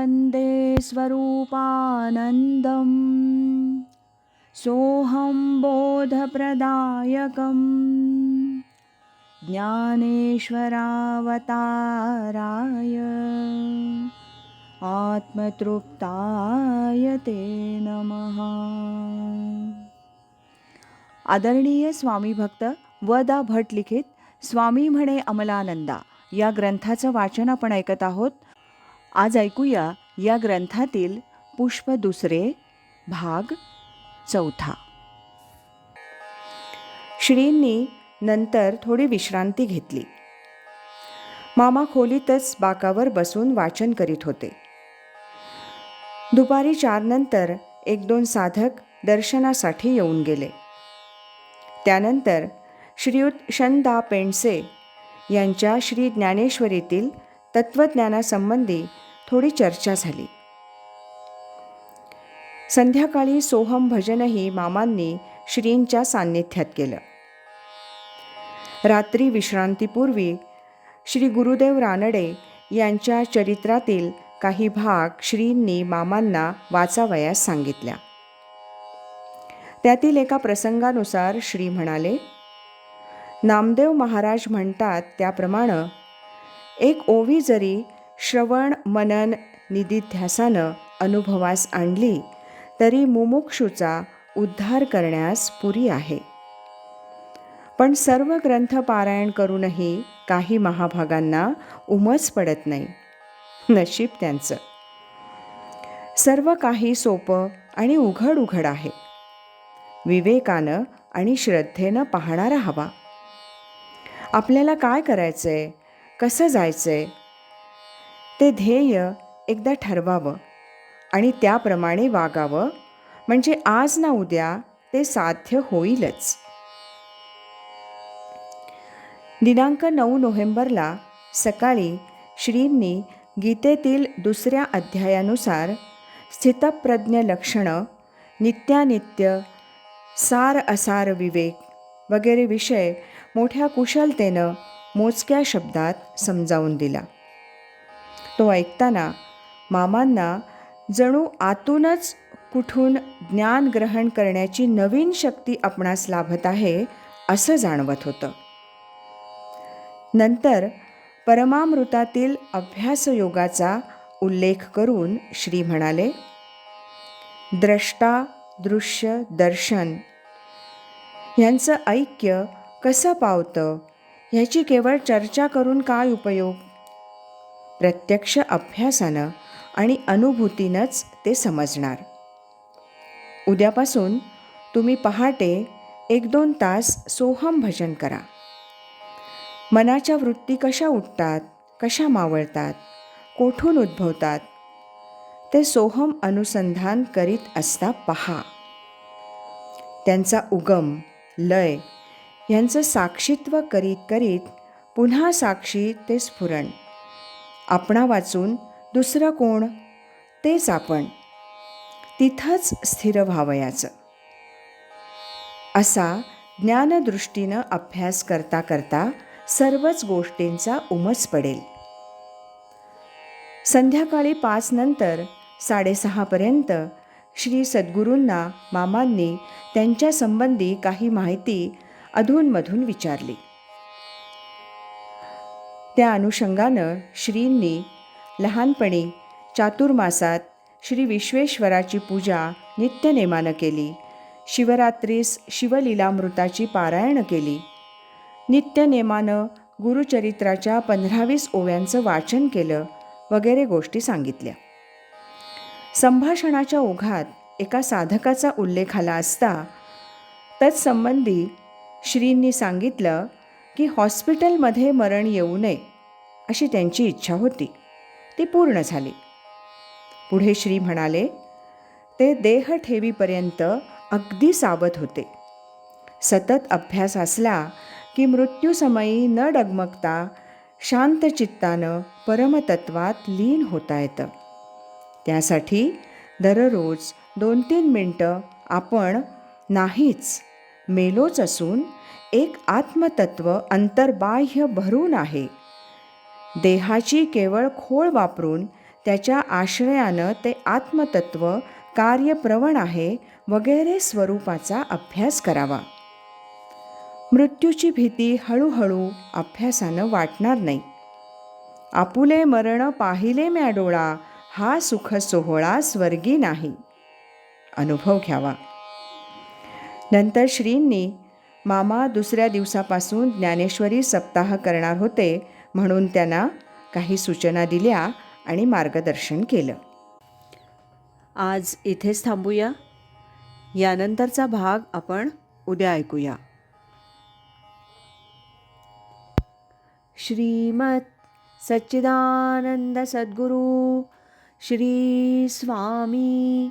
वन्दे स्वरूपानन्दम्। सोऽहं बोधप्रदायकम्। ज्ञानेश्वरावताराय आत्मतृप्ताय ते नमः। आदरणीय स्वामी भक्त वदा भट लिखित स्वामी म्हणे अमलानंदा या ग्रंथाचं वाचन आपण ऐकत आहोत. आज ऐकूया या ग्रंथातील पुष्प दुसरे भाग चौथा. श्रींनी नंतर थोडी विश्रांती घेतली. मामा खोलीतच बाकावर बसून वाचन करीत होते. दुपारी चारनंतर एक दोन साधक दर्शनासाठी येऊन गेले. त्यानंतर श्रीयुत शंदा पेंडसे यांच्या श्री ज्ञानेश्वरीतील तत्त्वज्ञानासंबंधी थोडी चर्चा झाली. संध्याकाळी सोहम भजनही मामांनी श्रींच्या सान्निध्यात केलं. रात्री विश्रांतीपूर्वी श्री गुरुदेव रानडे यांच्या चरित्रातील काही भाग श्रींनी मामांना वाचावयास सांगितल्या. त्यातील एका प्रसंगानुसार श्री म्हणाले नामदेव महाराज म्हणतात त्याप्रमाणे एक ओवी जरी श्रवण मनन निधिध्यासानं अनुभवास आणली तरी मुमुक्षूचा उद्धार करण्यास पुरी आहे. पण सर्व ग्रंथ पारायण करूनही काही महाभागांना उमस पडत नाही. नशीब त्यांचं. सर्व काही सोपं आणि उघड उघड आहे. विवेकानं आणि श्रद्धेनं पाहणारा हवा. आपल्याला काय करायचंय? कसं जायचंय? ते ध्येय एकदा ठरवावं आणि त्याप्रमाणे वागावं म्हणजे आज ना उद्या ते साध्य होईलच. दिनांक नऊ नोव्हेंबरला सकाळी श्रींनी गीतेतील दुसऱ्या अध्यायानुसार स्थितप्रज्ञ लक्षणं नित्यानित्य सार असार विवेक वगैरे विषय मोठ्या कुशलतेनं मोजक्या शब्दात समजावून दिला. तो ऐकताना मामांना जणू आतूनच कुठून ज्ञान ग्रहण करण्याची नवीन शक्ती आपणास लाभत आहे असं जाणवत होतं. नंतर परमामृतातील अभ्यासयोगाचा उल्लेख करून श्री म्हणाले द्रष्टा दृश्य दर्शन ह्यांचं ऐक्य कसं पावतं? ह्याची केवळ चर्चा करून काय उपयोग? प्रत्यक्ष अभ्यासानं आणि अनुभूतीनंच ते समजणार. उद्यापासून तुम्ही पहाटे एक दोन तास सोहम भजन करा. मनाच्या वृत्ती कशा उठतात कशा मावळतात कोठून उद्भवतात ते सोहम अनुसंधान करीत असता पहा. त्यांचा उगम लय यांचं साक्षीत्व करीत करीत पुन्हा साक्षी ते स्फुरण. आपणा वाचून दुसरं कोण? तेच आपण. तिथंच स्थिर व्हावयाचं. असा ज्ञानदृष्टीनं अभ्यास करता करता सर्वच गोष्टींचा उमस पडेल. संध्याकाळी पाच नंतर साडेसहापर्यंत श्री सद्गुरूंना मामांनी त्यांच्या संबंधी काही माहिती अधूनमधून विचारली. त्या अनुषंगानं श्रींनी लहानपणी चातुर्मासात श्री विश्वेश्वराची पूजा नित्यनेमानं केली. शिवरात्रीस शिवलीलामृताची पारायण केली. नित्यनेमानं गुरुचरित्राच्या पंधरावीस ओव्यांचं वाचन केलं वगैरे गोष्टी सांगितल्या. संभाषणाच्या ओघात एका साधकाचा उल्लेख आला असता तत्संबंधी श्रींनी सांगितलं की हॉस्पिटलमध्ये मरण येऊ नये अशी त्यांची इच्छा होती. ती पूर्ण झाली. पुढे श्री म्हणाले ते देह ठेवीपर्यंत अगदी सावध होते. सतत अभ्यास असला की मृत्यूसमयी न डगमगता शांत चित्तानं परमतत्वात लीन होता येतं. त्यासाठी दररोज दोन तीन मिनटं आपण नाहीच मेलोच असून एक आत्मतत्व अंतर्बाह्य भरून आहे. देहाची केवळ खोळ वापरून त्याच्या आश्रयानं ते आत्मतत्व कार्यप्रवण आहे वगैरे स्वरूपाचा अभ्यास करावा. मृत्यूची भीती हळूहळू अभ्यासानं वाटणार नाही. आपुले मरण पाहिले म्या डोळा हा सुख सोहळा स्वर्गी नाही. अनुभव घ्यावा. नंतर श्रींनी मामा दुसऱ्या दिवसापासून ज्ञानेश्वरी सप्ताह करणार होते म्हणून त्यांना काही सूचना दिल्या आणि मार्गदर्शन केलं. आज इथेच थांबूया. यानंतरचा भाग आपण उद्या ऐकूया. श्रीमत सच्चिदानंद सद्गुरु श्री स्वामी